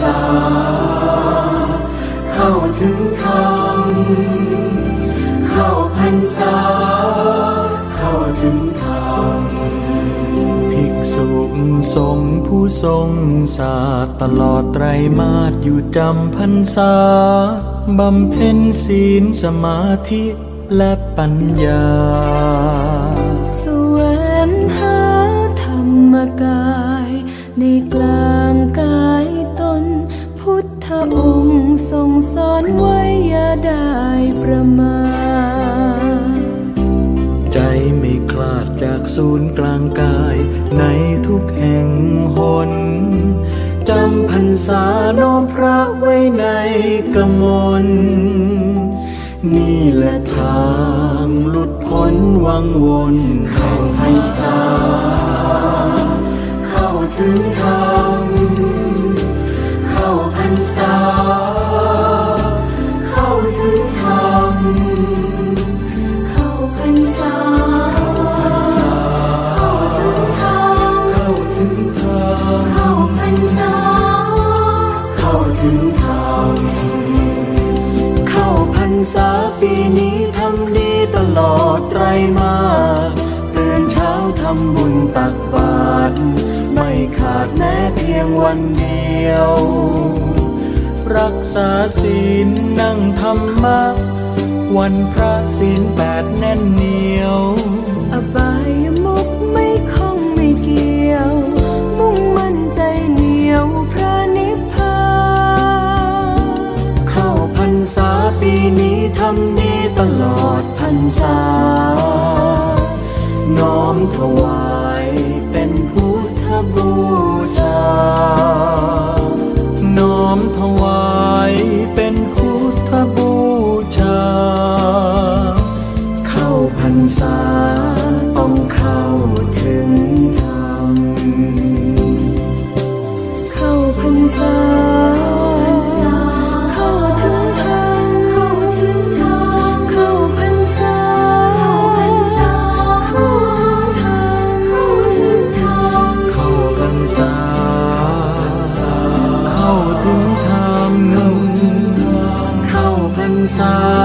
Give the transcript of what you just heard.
ษา เข้าถึงธรรมเข้าพรรษา เข้าถึงธรรมภิกษุสงฆ์ผู้ทรงศาสตร์ตลอดไตรมาสอยู่จำพรรษาบำเพ็ญศีลสมาธิและปัญญา สวงหาธรรมกายในก สอนไว้อย่าได้ประมาทใจไม่คลาดจากศูนย์กลางกาย ในทุกแห่งหนจำพรรษาน้อมพระไว้ในกมลนี่แหละทางหลุดพ้นวังวนเข้าพรรษา ถึงธรรมเข้าพรรษาปีนี้ทำดีตลอดไตรมาสตื่นเช้าทำบุญตักบาตรไม่ขาดแม้เพียงวันเดียว รักษาศีลนั่งธรรมะวันพระศีล ปีนี้ทำนี้ตลอดพรรษา น้อมถวายเป็นพุทธบูชา น้อมถวายเป็นพุทธบูชา เข้าพรรษา xa